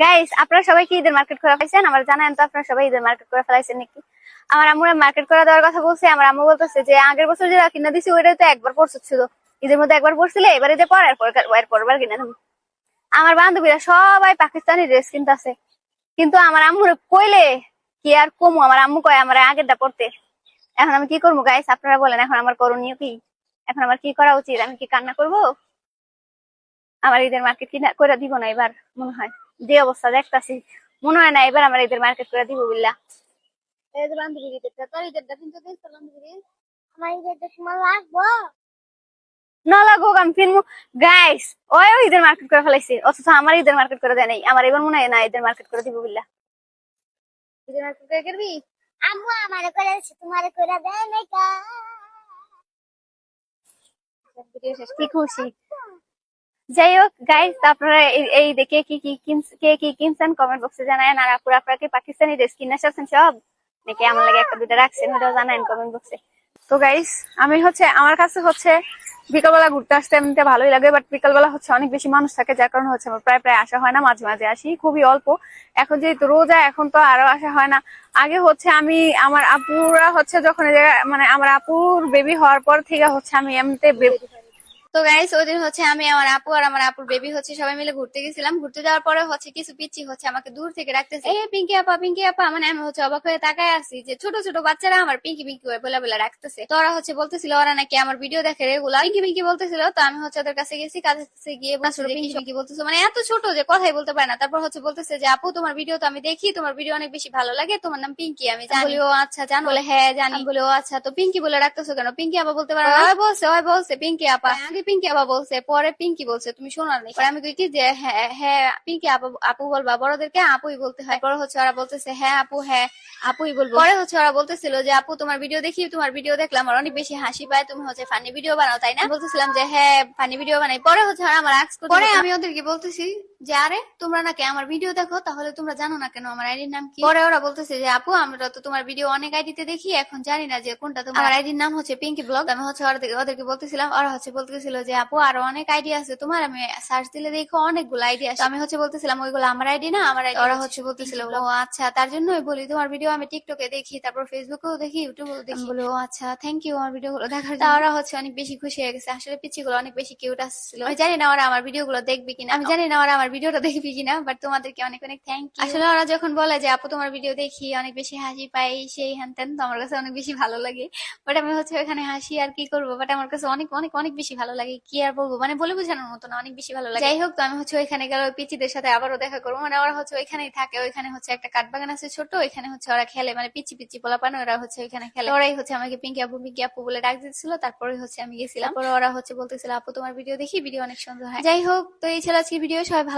Guys আপনারা সবাই কি ঈদের মার্কেট করে ফেলাইছেন আমার জানেন তো আপনারা সবাই ঈদের মার্কেট করে ফেলাইছেন নাকি? আমার আম্মুরা মার্কেট করা দেওয়ার কথা বলছে, আমার আম্মু বলতেছে যে, আগের বছর যেটা কিনা দিছি, ওইটাই তো একবার পরশু ছিল। ঈদের মধ্যে একবার পরছিলে, এবারে যে পর এরপর এরপর বার কিনে দেবো আমার বান্ধবীরা সবাই পাকিস্তানি ড্রেস কিনতেছে। কিন্তু আমার আম্মুর কইলে কি আর কমু? আমার আম্মু কয়, আমার আগেরটা পড়তে এখন আমি কি করব গাইস আপনারা বলেন, এখন আমার করণীয় কি? এখন আমার কি করা উচিত? আমি কি কান্না করব? আমার ঈদের মার্কেট কিনা করে দিব না এবার, মনে হয়। যে অবস্থা দেখতাছি মনে হয় না এবার আমার ঈদের মার্কেট করে দিব বিল্লা। এই যে বান্ধবী ঈদেরটা তোর ঈদেরটা কিন্তু দিস বান্ধবী। আমার ঈদের সময় লাগবো? না লাগুক আমি ফিরমু গাইস ওই ওই ঈদের মার্কেট করে ফেলাইছি অথচ আমার ঈদের মার্কেট করে দেয় নাই। আমার এবার মনে হয় না ঈদের মার্কেট করে দিব বিল্লা। ঈদের মার্কেট করে করবি আম্মু আমার করে দিচ্ছে তোমার করে দেয় নাই কা। ভিডিও শেষ। কি খুশি? যাই হোক গাইস আপনারা এই- দেখে কি কি, কে কি কিনছেন কমেন্ট বক্সে জানায়েন, আর আপুরা আপনারা কি পাকিস্তানি ড্রেস কিনে আসছেন সব? নাকি আমার লাগে একটা দুটা রাখছেন, ওটাও জানায়েন কমেন্ট বক্সে তো গাইস আমি হচ্ছে, আমার কাছে হচ্ছে, বিকালবেলা ঘুরতে আসতে এমনিতে ভালোই লাগে বাট বিকালবেলা হচ্ছে অনেক বেশি মানুষ থাকে, যার কারণে হচ্ছে আমার প্রায় প্রায় আসা হয় না, মাঝে মাঝে আসি, খুবই অল্প। এখন যেহেতু রোজা, এখন তো আরও আসা হয় না। আগে হচ্ছে আমি, আমার আপুরা হচ্ছে যখন মানে আমার আপুর বেবি হওয়ার পর থেকে হচ্ছে আমি এমনিতে তো গাইস ওই দিন হচ্ছে আমি, আমার আপু আর আমার আপুর বেবি হচ্ছে সবাই মিলে ঘুরতে গেছিলাম। ঘুরতে যাওয়ার পরে হচ্ছে কিছু পিচ্ছি হচ্ছে আমাকে দূর থেকে রাখতেছে এই পিঙ্কি আপা পিঙ্কি আপা। মানে আমি হচ্ছে অবাক হয়ে তাকায় আছি যে ছোট ছোট বাচ্চারা আমার পিঙ্কি পিঙ্কি করে বলে বলে রাখতেছে তো ওরা হচ্ছে বলতেছিল, ওরা নাকি আমার ভিডিও দেখে রেগুলার পিঙ্কি পিঙ্কি বলতেছিল, তো আমি হচ্ছে ওদের কাছে গেছি কাছে গিয়ে পিঙ্কি পিঙ্কি বলতেছে। মানে এত ছোট যে কথাই বলতে পারে না। তারপর হচ্ছে বলতেছে যে, আপু, তোমার ভিডিও তো আমি দেখি, তোমার ভিডিও অনেক বেশি ভালো লাগে, তোমার নাম পিঙ্কি, আমি জানি। ও আচ্ছা জানো। বলে হ্যাঁ জানি। বলি, ও আচ্ছা তো পিঙ্কি বলে রাখতেছো কেন? পিঙ্কি আপা বলতে পারো বলছে, ওই বলছে, পিঙ্কি আপা। আগে পিঙ্কি আপা বলছে, পরে পিঙ্কি বলছে, তুমি শোনালি পরে আমি কি যে হ্যাঁ হ্যাঁ পিঙ্কি আপু বলবা, বড়দেরকে আপুই বলতে হয়। পরে হচ্ছে ওরা বলতেছে হ্যাঁ আপু হ্যাঁ আপুই বলব। পরে হচ্ছে ওরা বলতেছিল যে আপু তোমার ভিডিও দেখি, তোমার ভিডিও দেখলাম আমার অনেক বেশি হাসি পায়, তুমি হচ্ছে ফানি ভিডিও বানাও, তাই না? বলতেছিলাম যে হ্যাঁ ফানি ভিডিও বানাই। পরে হচ্ছে আমার আক্স পরে আমি ওদেরকে বলতেছি যে আরে তোমরা নাকি আমার ভিডিও দেখো? তাহলে তোমরা জানো না কেন আমার আইডির নাম কি? পরে ওরা বলতেছে যে আপু আমরা তো তোমার ভিডিও অনেক আইডিতে দেখি এখন জানি না যে কোনটা তোমার আমার আইডির নাম হচ্ছে পিঙ্কি ব্লগ। আমি হচ্ছে ওদেরকে ওদেরকে বলতেছিলাম ওরা হচ্ছে বলতেছিল যে আপু আরও অনেক আইডি আছে তোমার আমি সার্চ দিলে দেখো অনেকগুলো আইডি আছে আমি হচ্ছে বলতেছিলাম ওইগুলো আমার আইডি না আমার আইডি ওরা হচ্ছে বলতেছিল ও আচ্ছা তার জন্যই বলি তোমার ভিডিও আমি টিকটকে দেখি তারপর ফেসবুকেও দেখি ইউটিউবেও দেখি। বলি ও আচ্ছা থ্যাংক ইউ আমার ভিডিও গুলো দেখার জন্য। ওরা হচ্ছে অনেক বেশি খুশি হয়ে গেছে। আসলে পিচ্ছি গুলো অনেক বেশি কিউট আসছিল। আমি জানি না ওরা আমার ভিডিও গুলো দেখবে কিনা। আমি জানি না ওরা আমার ভিডিওটা দেখবে কিনা বাট তোমাদেরকে অনেক অনেক থ্যাংক ইউ আসলে ওরা যখন বলে যে আপু তোমার ভিডিও দেখি অনেক বেশি হাসি পাই সেই হ্যান ত্যান তো আমার কাছে অনেক বেশি ভালো লাগে। বাট আমি হচ্ছে ওখানে হাসি আর কি করব বাট আমার কাছে অনেক অনেক অনেক বেশি ভালো লাগে কি আর বলব? মানে বলে বোঝানোর মতো না অনেক বেশি ভালো লাগে। যাই হোক তো আমি হচ্ছে ওইখানে গেলে পিচিদের সাথে আবারও দেখা করব। মানে ওরা হচ্ছে ওইখানেই থাকে ওইখানে হচ্ছে একটা কাঠবাগান আছে ছোট ওইখানে হচ্ছে ওরা খেলে মানে পিচি পিচি পোলা পানো ওরা হচ্ছে ওইখানে খেলে। ওরাই হচ্ছে আমাকে পিঙ্কি আপু পিঙ্কি আপু বলে ডাক দিচ্ছিল তারপরে হচ্ছে আমি গেছিলাম। ওরা হচ্ছে বলতেছিল আপু তোমার ভিডিও দেখি ভিডিও অনেক সুন্দর হয়। যাই হোক তো এই ছিল আজকে ভিডিও সবাই ভালো